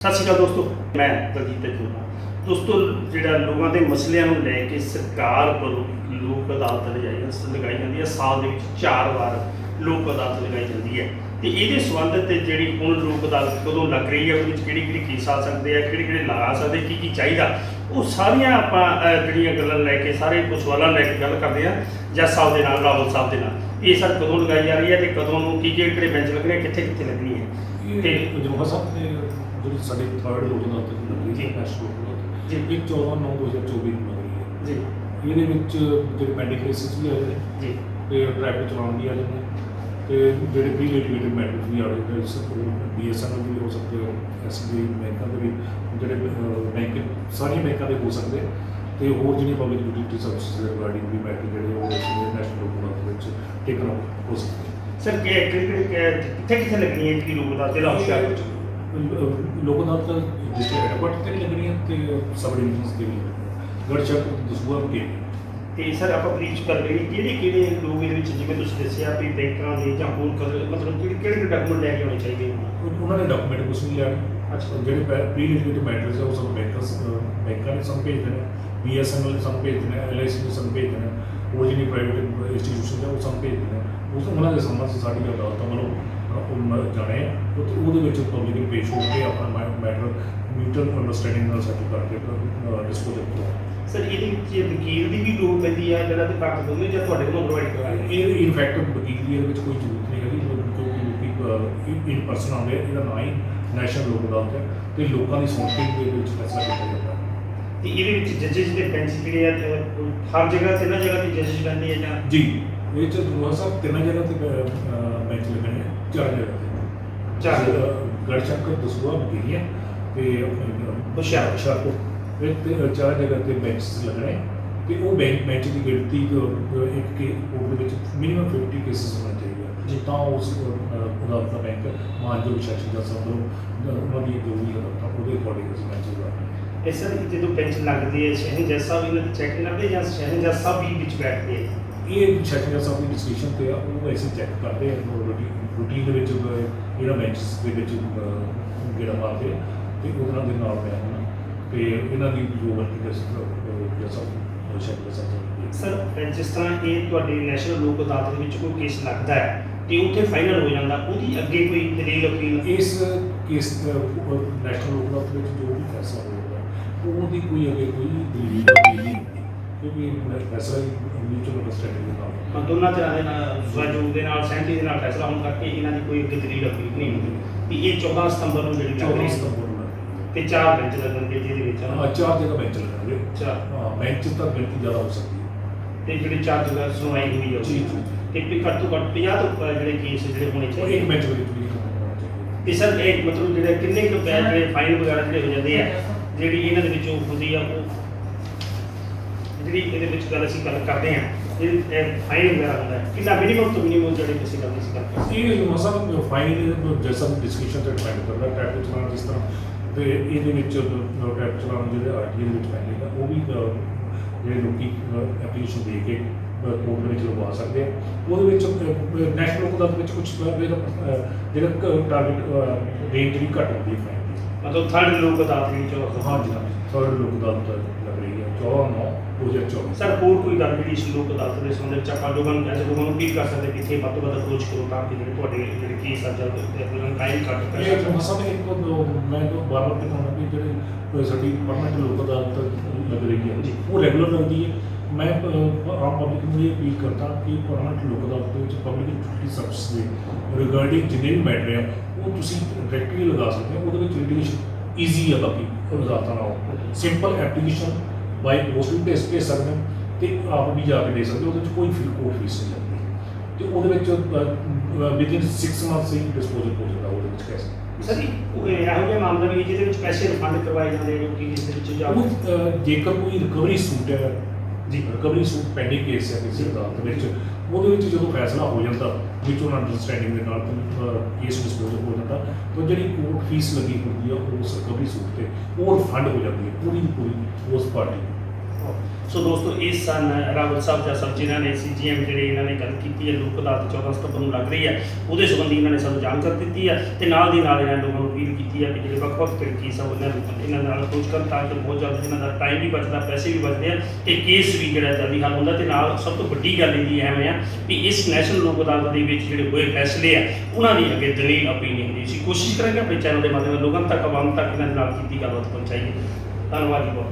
ਸਤਿ ਸ਼੍ਰੀ ਅਕਾਲ ਦੋਸਤੋ ਮੈਂ ਦਲਜੀਤ ਜੋਨਾ ਦੋਸਤੋ ਜਿਹੜਾ ਲੋਕਾਂ ਦੇ ਮਸਲਿਆਂ ਨੂੰ ਲੈ ਕੇ ਸਰਕਾਰ ਵੱਲੋਂ ਲੋਕ ਅਦਾਲਤ ਲਗਾਈ ਲਗਾਈ ਜਾਂਦੀ ਹੈ ਸਾਲ ਦੇ ਵਿੱਚ ਚਾਰ ਵਾਰ ਲੋਕ ਅਦਾਲਤ ਲਗਾਈ ਜਾਂਦੀ ਹੈ। ਤੇ ਇਹਦੇ ਸੰਬੰਧ ਤੇ ਜਿਹੜੀ ਹੁਣ ਲੋਕ ਅਦਾਲਤ ਕਦੋਂ ਲੱਗ ਰਹੀ ਹੈ ਉਹਦੇ ਵਿੱਚ ਕਿਹੜੀ ਕਿਹੜੀ ਕੇਸ ਆ ਸਕਦੇ ਆ ਕਿਹੜੇ ਕਿਹੜੇ ਲਗਾ ਸਕਦੇ ਕੀ ਕੀ ਚਾਹੀਦਾ ਉਹ ਸਾਰੀਆਂ ਆਪਾਂ ਜਿਹੜੀਆਂ ਗੱਲਾਂ ਲੈ ਕੇ ਸਾਰੇ ਕੁਝ ਸਵਾਲਾਂ ਲੈ ਕੇ ਗੱਲ ਕਰਦੇ ਆ ਜੱਜ ਸਾਹਿਬ ਦੇ ਨਾਲ ਰਾਹੁਲ ਸਾਹਿਬ ਦੇ ਨਾਲ। ਇਹ ਸਰ ਕਦੋਂ ਲਗਾਈ ਜਾ ਰਹੀ ਹੈ ਤੇ ਕਦੋਂ ਨੂੰ ਕੀ ਕਿਹੜੇ ਕਿਹੜੇ ਬੈਂਚ ਲੱਗਣੇ ਕਿੱਥੇ ਕਿੱਥੇ ਲੱਗਣੀ ਹੈ। ਤੇ ਜਮਹੂਰ ਸਾਹਿਬ ਜਿਹੜੀ ਸਾਡੇ ਥਰਡ ਲੋਕ ਦਾ ਤੇ ਲੱਗੀ ਜੀ। ਹੈ ਨੈਸ਼ਨਲ ਲੋਕ ਜੀ। ਇਹ 14 9 2024 ਨੂੰ ਲੱਗੀ ਹੈ। ਜੀ। ਇਹਦੇ ਵਿੱਚ ਜਿਹੜੇ ਪੈਂਡਿੰਗ ਕੇਸਿਸ ਵੀ ਆਏ ਨੇ ਜੀ। ਤੇ ਟ੍ਰੈਫਿਕ ਚਲਾਉਣ ਵੀ ਆ ਰਹੇ ਨੇ ਤੇ ਜਿਹੜੇ ਪ੍ਰੀ ਲਿਟੀਗੇਟਡ ਮੈਟਰਸ ਵੀ ਆ ਰਹੇ ਨੇ ਜਿਸ ਬੀਐਸਐਨਐਲ ਵੀ ਹੋ ਸਕਦੇ ਹੋ ਐਸਬੀਆਈ ਬੈਂਕਾਂ ਦੇ ਵੀ ਜਿਹੜੇ ਬੈਂਕ ਸਾਰੀਆਂ ਬੈਂਕਾਂ ਦੇ ਹੋ ਸਕਦੇ ਤੇ ਹੋਰ ਜਿਹੜੀਆਂ ਪਬਲਿਕ ਯੂਟਿਲਿਟੀ ਸਰਵਿਸਿਜ਼ ਦੇ ਰਿਗਾਰਡਿੰਗ ਵੀ ਮੈਟਰ ਜਿਹੜੇ ਉਹ ਨੈਸ਼ਨਲ ਦੇ ਵਿੱਚ ਟੇਕਨ ਅਪ ਹੋ ਸਕਦੇ ਸਰ ਕਿ ਕਿਹੜੇ ਕਿੱਥੇ ਕਿੱਥੇ ਲੱਗਣੀ ਹੈ ਕਿ ਲੋਕ ਦਾ? ਤੇਰਾ ਹੁਸ਼ਿਆਰ ਵਿੱਚ ਲੋਕ ਅਦਾਲਤ ਡਿਸਟ੍ਰਿਕਟ ਹੈਡਕੁਆਟਰ ਤੇ ਵੀ ਲੱਗਣੀਆਂ ਤੇ ਸਬ ਡਿਵੀਜ਼ਨਸ ਤੇ ਵੀ ਗੜਚੱਕ ਦਸੂਆ ਕੇ ਤੇ ਸਰ ਆਪਾਂ ਬਰੀਚ ਕਰ ਲਈ। ਕਿਹੜੇ ਕਿਹੜੇ ਲੋਕ ਇਹਦੇ ਵਿੱਚ ਜਿਵੇਂ ਤੁਸੀਂ ਦੱਸਿਆ ਵੀ ਬੈਂਕਾਂ ਦੇ ਜਾਂ ਹੋਰ ਕਦਰ ਮਤਲਬ ਕਿਹੜੇ ਕਿਹੜੇ ਡਾਕੂਮੈਂਟ ਲੈ ਕੇ ਆਉਣੇ ਚਾਹੀਦੇ ਹਨ ਉਹਨਾਂ ਨੇ ਡਾਕੂਮੈਂਟ ਕੁਝ ਨਹੀਂ ਲਿਆ। ਅੱਛਾ। ਜਿਹੜੇ ਪ੍ਰੀ ਲਿਟੀਗੇਟਡ ਮੈਟਰਸ ਹੈ ਉਹ ਸਭ ਬੈਂਕਰਸ ਬੈਂਕਾਂ ਨੇ ਸਾਨੂੰ ਭੇਜਦੇ ਨੇ ਬੀਐਸਐਨਐਲ ਨੇ ਸਾਨੂੰ ਭੇਜਦੇ ਨੇ ਐਲਆਈਸੀ ਨੇ ਸਾਨੂੰ ਭੇਜਦੇ ਨੇ ਹੋਰ ਜਿਹੜੀ ਪ੍ਰਾਈਵੇਟ ਇੰਸਟੀਟਿਊਸ਼ਨ ਹੈ ਉਹ ਸਾਨੂੰ ਭੇਜਦੇ ਨੇ ਉਸ ਉਹਨਾਂ ਦੇ ਸੰਬੰਧ ਸਾਡੀ ਵੱਲੋਂ ਅਹ, ਉਹ ਜਾਣੇ ਆ। ਉਹ ਤੇ ਉਹਦੇ ਵਿੱਚ ਪਬਲਿਕ ਪੇਸ਼ ਹੋ ਕੇ ਆਪਣਾ ਮੈਟਰ ਮਿਊਚੁਅਲ ਅੰਡਰਸਟੈਂਡਿੰਗ ਨਾਲ ਸੈਟਲ ਕਰਕੇ ਡਿਸਪੋਜ਼ ਕਰੋ। ਸਰ ਇਹਦੇ ਵਿੱਚ ਵਕੀਲ ਦੀ ਵੀ ਲੋੜ ਪੈਂਦੀ ਹੈ ਜਿਹੜਾ ਤੇ ਪੱਖ ਦੋਨੇ ਜਾਂ ਤੁਹਾਡੇ ਕੋਲੋਂ ਪ੍ਰੋਵਾਈਡ ਕਰਾਂਗੇ ਇਹ ਇਨਫੈਕਟ ਵਕੀਲ ਦੀ ਇਹਦੇ ਵਿੱਚ ਕੋਈ ਜ਼ਰੂਰਤ ਨਹੀਂ ਹੈਗੀ। ਕਿਉਂਕਿ ਲੋਕੀ ਇਨ ਪਰਸਨ ਆਉਂਦੇ ਆ, ਇਹਦਾ ਨਾਂ ਹੀ ਨੈਸ਼ਨਲ ਲੋਕ ਅਦਾਲਤ ਹੈ। ਤੇ ਲੋਕਾਂ ਦੀ ਸੁਣ ਕੇ ਇਹਦੇ ਵਿੱਚ ਫੈਸਲਾ ਕੀਤਾ ਜਾਂਦਾ ਤੇ ਇਹਦੇ ਵਿੱਚ ਜੱਜਸ ਦੇ ਬੈਂਚ ਜਿਹੜੇ ਆ ਤੇ ਹਰ ਜਗ੍ਹਾ ਤੇ ਨਾ ਜਗ੍ਹਾ ਤੇ ਜੱਜਸ ਬੰਦੇ ਆ ਜਾਂ? ਜੀ। ਇਹ ਚ ਦੋਹਾਂ ਸਾਹਿਬ ਤਿੰਨ ਜਗ੍ਹਾ ਤੇ ਬੈਂਚ ਲੱਗਣੇ ਆ ਚਾਰ ਜਗ੍ਹਾ ਤੇ। ਚਾਰ ਜਗ੍ਹਾ। ਗੜਚੱਕ ਦਸੂਆ ਮਗੀਰੀਆ ਤੇ ਹੁਸ਼ਿਆਰ- ਹੁਸ਼ਿਆਰਪੁਰ। ਇਹ ਤੇ ਚਾਰ ਜਗ੍ਹਾ ਤੇ ਬੈਂਚ ਲੱਗਣੇ। ਤੇ ਉਹ ਬੈਂਚ ਬੈਂਚ ਦੀ ਗਿਣਤੀ ਇੱਕ ਕੇ ਕੋਰਟ ਦੇ ਵਿੱਚ ਮਿਨੀਮਮ 50 ਕੇਸਿਸ ਹੋਣਾ ਚਾਹੀਦਾ। ਜੀ। ਤਾਂ ਉਸ ਅਦਾਲਤ ਦਾ ਬੈਂਕ ਮਾਨਯੋਗ ਸੈਸ਼ਨ ਦਾ ਸਭ ਨੂੰ ਉਹਨਾਂ ਦੀ ਜੋ ਵੀ ਹਦਾਇਤਾਂ ਉਹਦੇ ਅਕੋਰਡਿੰਗ ਅਸੀਂ ਬੈਂਚ ਲਗਾਉਂਦੇ ਇਹ ਸਰ ਜਦੋਂ ਬੈਂਚ ਲੱਗਦੀ ਹੈ ਸ਼ਹਿਨ ਜੱਜ ਸਾਹਿਬ ਇਹਨਾਂ ਦੀ ਚੈੱਕ ਕਰਦੇ ਜਾਂ ਸ਼ਹਿਨ ਸਾਹਿਬ ਵੀ ਵਿੱਚ ਬੈਠਦੇ ਆ? ਇਹ ਦਾ ਸਭ ਦੀ ਡਿਸਕਸ਼ਨ ਤੇ ਆ ਉਹ ਅਸੀਂ ਚੈੱਕ ਕਰਦੇ ਆ ਰੂਟੀਨ ਦੇ ਵਿੱਚ ਇਹਨਾਂ ਬੈਂਚਸ ਦੇ ਵਿੱਚ ਗੇੜਾ ਮਾਰਦੇ ਤੇ ਉਹਨਾਂ ਦੇ ਨਾਲ ਮੈਂ ਹਾਂ ਤੇ ਇਹਨਾਂ ਦੀ ਜੋ ਵਰਕਿੰਗ ਹੈ ਸਭ ਦਾ ਸਭ ਸਰ ਜਿਸ ਤਰ੍ਹਾਂ ਇਹ ਤੁਹਾਡੇ ਨੈਸ਼ਨਲ ਲੋਕ ਅਦਾਲਤ ਦੇ ਵਿੱਚ ਕੋਈ ਕੇਸ ਲੱਗਦਾ ਹੈ ਤੇ ਉੱਥੇ ਫਾਈਨਲ ਹੋ ਜਾਂਦਾ ਉਹਦੀ ਅੱਗੇ ਕੋਈ ਦਲੀਲ ਅਪੀਲ ਇਸ ਕੇਸ ਨੈਸ਼ਨਲ ਲੋਕ ਅਦਾਲਤ ਵਿੱਚ ਜੋ ਵੀ ਫੈਸਲਾ ਹੋਏਗਾ ਉਹਦੀ ਕੋਈ ਅਗੇ ਕੋਈ ਦਲੀਲ ਕਿਉਂਕਿ ਫੈਸਲਾ ਮਿਊਚੁਅਲ ਅੰਡਰਸਟੈਂਡਿੰਗ ਦੇ ਨਾਲ ਹਾਂ, ਦੋਨਾਂ ਤਰ੍ਹਾਂ ਦੇ ਨਾਲ ਸਹਿਯੋਗ ਦੇ ਨਾਲ ਸਹਿਮਤੀ ਦੇ ਨਾਲ ਫੈਸਲਾ ਹੋਣ ਕਰਕੇ ਇਹਨਾਂ ਦੀ ਕੋਈ ਅੱਗੇ ਦਲੀਲ ਅਪੀਲ ਨਹੀਂ ਹੁੰਦੀ। ਵੀ ਇਹ 14 ਸਤੰਬਰ ਨੂੰ ਜਿਹੜੀ ਲੱਗ 14 ਰਹੀ ਹੈ ਸਤੰਬਰ ਨੂੰ ਤੇ ਚਾਰ ਬੈਂਚ ਲੱਗਣਗੇ ਜਿਹਦੇ ਵਿੱਚ ਹੈ। ਆਹ ਚਾਰ ਜਗ੍ਹਾ ਬੈਂਚ ਲੱਗਣਗੇ ਚਾਰ। ਹਾਂ ਬੈਂਚ ਤਾਂ ਗਿਣਤੀ ਜ਼ਿਆਦਾ ਹੋ ਸਕਦੀ ਹੈ। ਤੇ ਜਿਹੜੇ ਚਾਰ ਜਗ੍ਹਾ ਸੁਣਵਾਈ ਹੋਈ ਹੈ ਜੀ, ਜੀ। ਤੇ ਵੀ ਘੱਟ ਤੋਂ ਘੱਟ 50 ਤੋਂ ਉੱਪਰ ਜਿਹੜੇ ਕੇਸ ਜਿਹੜੇ ਹੋਣੇ ਉਹ ਚਾਹੀਦੇ ਇੱਕ ਬੈਂਚ ਵਿੱਚ ਵੀ ਹੋਣਾ ਚਾਹੀਦਾ ਤੇ ਸਰ ਇਹ ਮਤਲਬ ਜਿਹੜੇ ਕਿੰਨੇ ਕੁ ਪੈਸੇ ਜਿਹੜੇ ਫਾਈਨ ਵਗੈਰਾ ਜਿਹੜੇ ਹੋ ਜਾਂਦੇ ਆ ਜਿਹੜੀ ਇਹਨਾਂ ਦੇ ਵਿੱਚੋਂ ਹੁੰਦੀ ਆ ਉਹ ਜਿਹੜੀ ਇਹਦੇ ਵਿੱਚ ਗੱਲ ਅਸੀਂ ਗੱਲ ਕਰਦੇ ਆ ਇਹ ਫਾਈਨ ਵਗੈਰਾ ਹੁੰਦਾ ਹੈ। ਕਿੰਨਾ ਮਿਨੀਮਮ ਤੋਂ ਮਿਨੀਮਮ ਜਿਹੜੇ ਤੁਸੀਂ ਗੱਲ ਅਸੀਂ ਕਰਦੇ ਇਹ ਮਸਲਾ ਫਾਈਨ ਜੈਸਾ ਡਿਸਕਸ਼ਨ ਤੇ ਡਿਪੈਂਡ ਕਰਦਾ ਟ੍ਰੈਫਿਕ ਚਲਾਨ ਜਿਸ ਤਰ੍ਹਾਂ। ਤੇ ਇਹਦੇ ਵਿੱਚ ਟ੍ਰੈਫਿਕ ਚਲਾਨ ਜਿਹੜੇ ਆਰਟੀਏ ਦੇ ਵਿੱਚ ਪੈਂਦੇ ਆ ਉਹ ਵੀ ਜਿਹੜੇ ਲੋਕੀ ਐਪਲੀਕੇਸ਼ਨ ਦੇ ਕੇ ਕੋਰਟ ਦੇ ਵਿੱਚ ਲਗਵਾ ਸਕਦੇ ਆ। ਉਹਦੇ ਵਿੱਚ ਨੈਸ਼ਨਲ ਲੋਕ ਅਦਾਲਤ ਵਿੱਚ ਕੁਝ ਜਿਹੜਾ ਟਾਰਗੇਟ ਰੇਂਜ ਵੀ ਘੱਟ ਹੁੰਦੀ ਹੈ ਦੀ। ਮਤਲਬ ਥਰਡ ਲੋਕ ਅਦਾਲਤ ਵਿੱਚ ਹਾਂਜੀ ਹਾਂਜੀ। ਥਰਡ ਲੋਕ ਅਦਾਲਤ ਲੱਗ ਰਹੀ ਹੈ। 14 9 2024 ਸਰ ਹੋਰ ਕੋਈ ਗੱਲ ਜਿਹੜੀ ਇਸ ਲੋਕ ਅਦਾਲਤ ਦੇ ਸੰਬੰਧ ਵਿੱਚ ਆਪਾਂ ਲੋਕਾਂ ਨੂੰ ਐਸੇ ਲੋਕਾਂ ਨੂੰ ਅਪੀਲ ਕਰ ਸਕਦੇ ਕਿ ਇੱਥੇ ਵੱਧ ਤੋਂ ਵੱਧ ਅਪਰੋਚ ਕਰੋ ਤਾਂ ਕਿ ਜਿਹੜੇ ਤੁਹਾਡੇ ਜਿਹੜੇ ਕੇਸ ਆ ਜਲਦ ਤੇ ਆਪਣਾ ਟਾਈਮ ਕੱਟ ਕਰ ਇਹ ਮਸਾ ਇੱਕ ਦੋ ਮੈਂ ਜੋ ਬਾਰ ਬਾਰ ਦਿਖਾਉਣਾ ਵੀ ਜਿਹੜੇ ਸਾਡੀ ਪਰਮਨੈਂਟ ਲੋਕ ਅਦਾਲਤ ਲੱਗ ਰਹੀ ਹੈ। ਜੀ। ਉਹ ਰੈਗੂਲਰ ਲੱਗਦੀ ਹੈ। ਮੈਂ ਆਮ ਪਬਲਿਕ ਨੂੰ ਇਹ ਅਪੀਲ ਕਰਦਾ ਕਿ ਪਰਮਨੈਂਟ ਲੋਕ ਅਦਾਲਤ ਦੇ ਵਿੱਚ ਪਬਲਿਕ ਯੂਟਿਲਿਟੀ ਸਰਵਿਸ ਦੇ ਰਿਗਾਰਡਿੰਗ ਜਿੰਨੇ ਵੀ ਮੈਟਰ ਆ ਉਹ ਤੁਸੀਂ ਡਾਇਰੈਕਟਲੀ ਲਗਾ ਸਕਦੇ ਹੋ। ਉਹਦੇ ਵਿੱਚ ਲਿਟੀਗੇਸ਼ਨ ਈਜ਼ੀ ਆ ਬਾਕੀ ਅਦਾਲਤਾਂ ਨਾਲੋਂ। ਸਿੰਪਲ ਐਪਲੀਕੇਸ਼ਨ ਬਾਈ ਪੋਸਟ ਵੀ ਭੇਜ ਭੇਜ ਸਕਦੇ ਹੋ ਤੇ ਆਪ ਵੀ ਜਾ ਕੇ ਦੇ ਸਕਦੇ ਹੋ ਉਹਦੇ ਵਿੱਚ ਕੋਈ ਫਿਰ ਕੋਰਟ ਫੀਸ ਨਹੀਂ ਲੱਗਦੀ। ਤੇ ਉਹਦੇ ਵਿੱਚ ਵਿਦਿਨ 6 ਮੰਥਸ ਹੀ ਡਿਸਪੋਜ਼ਲ ਹੋ ਜਾਂਦਾ ਉਹਦੇ ਵਿੱਚ ਕੈਸ਼ ਸਰ ਇਹ ਉਹ ਇਹੋ ਜਿਹਾ ਮਾਮਲਾ ਵੀ ਜਿਹਦੇ ਵਿੱਚ ਪੈਸੇ ਰਿਫੰਡ ਕਰਵਾਏ ਜਾਂਦੇ ਨੇ ਕਿ ਇਸ ਦੇ ਵਿੱਚ ਜਾ ਜੇਕਰ ਕੋਈ ਰਿਕਵਰੀ ਸੂਟ ਹੈ ਜੀ ਰਿਕਵਰੀ ਸੂਟ ਪੈਂਡਿੰਗ ਕੇਸ ਹੈ ਕਿਸੇ ਅਦਾਲਤ ਵਿੱਚ ਉਹਦੇ ਵਿੱਚ ਜਦੋਂ ਫੈਸਲਾ ਹੋ ਜਾਂਦਾ ਮਿਊਚੁਅਲ ਅੰਡਰਸਟੈਂਡਿੰਗ ਦੇ ਨਾਲ ਕੇਸ ਡਿਸਪੋਜ ਹੋ ਜਾਂਦਾ, ਤਾਂ ਜਿਹੜੀ ਕੋਰਟ ਫੀਸ ਲੱਗੀ ਹੁੰਦੀ ਆ ਉਸ ਰਿਕਵਰੀ ਸੂਟ ਤੇ ਉਹ ਰਿਫੰਡ ਹੋ ਜਾਂਦੀ ਹੈ ਪੂਰੀ ਦੀ ਪੂਰੀ ਉਸ ਪਾਰਟੀ ਨੂੰ ਸੋ ਦੋਸਤੋ ਇਸ ਸਨ ਰਾਵਤ ਸਾਹਿਬ ਜਾਂ ਸਭ ਜਿਨ੍ਹਾਂ ਨੇ ਸੀਜੀਐਮ ਜਿਹੜੇ ਇਹਨਾਂ ਨੇ ਗੱਲ ਕੀਤੀ ਹੈ, ਲੋਕ ਅਦਾਲਤ 14 ਸਤੰਬਰ ਨੂੰ ਲੱਗ ਰਹੀ ਹੈ। ਉਹਦੇ ਸੰਬੰਧੀ ਇਹਨਾਂ ਨੇ ਸਾਨੂੰ ਜਾਣਕਾਰੀ ਦਿੱਤੀ ਹੈ ਤੇ ਨਾਲ ਦੀ ਨਾਲ ਇਹਨਾਂ ਲੋਕਾਂ ਨੂੰ ਅਪੀਲ ਕੀਤੀ ਹੈ ਕਿ ਜਿਹੜੇ ਵੱਖ ਵੱਖ ਤਰੀਕੇ ਕੇਸ ਆ ਉਹਨਾਂ ਨੂੰ ਇਹਨਾਂ ਨਾਲ ਅਪਰੋਚ ਕਰਨ ਤਾਂ ਕਿ ਬਹੁਤ ਜਲਦ ਇਹਨਾਂ ਦਾ ਟਾਈਮ ਵੀ ਬਚਦਾ, ਪੈਸੇ ਵੀ ਬਚਦੇ ਆ ਤੇ ਕੇਸ ਵੀ ਜਿਹੜਾ ਜਲਦੀ ਹੱਲ ਹੁੰਦਾ ਤੇ ਨਾਲ ਸਭ ਤੋਂ ਵੱਡੀ ਗੱਲ ਇਹਦੀ ਐਵੇਂ ਆ ਵੀ ਇਸ ਨੈਸ਼ਨਲ ਲੋਕ ਅਦਾਲਤ ਦੇ ਵਿੱਚ ਜਿਹੜੇ ਹੋਏ ਫੈਸਲੇ ਆ, ਉਹਨਾਂ ਦੀ ਅੱਗੇ ਦਲੀਲ ਅਪੀਲ ਹੁੰਦੀ ਸੀ ਕੋਸ਼ਿਸ਼ ਕਰਾਂਗੇ ਆਪਣੇ ਚੈਨਲ ਦੇ ਮਾਧਿਅਮ ਨਾਲ ਲੋਕਾਂ ਤੱਕ ਆਵਾਮ ਤੱਕ ਇਹਨਾਂ ਦੇ ਨਾਲ ਕੀਤੀ ਗੱਲਬਾਤ ਪਹੁੰਚਾਈਏ। ਧੰਨਵਾਦ ਜੀ ਬਹੁਤ।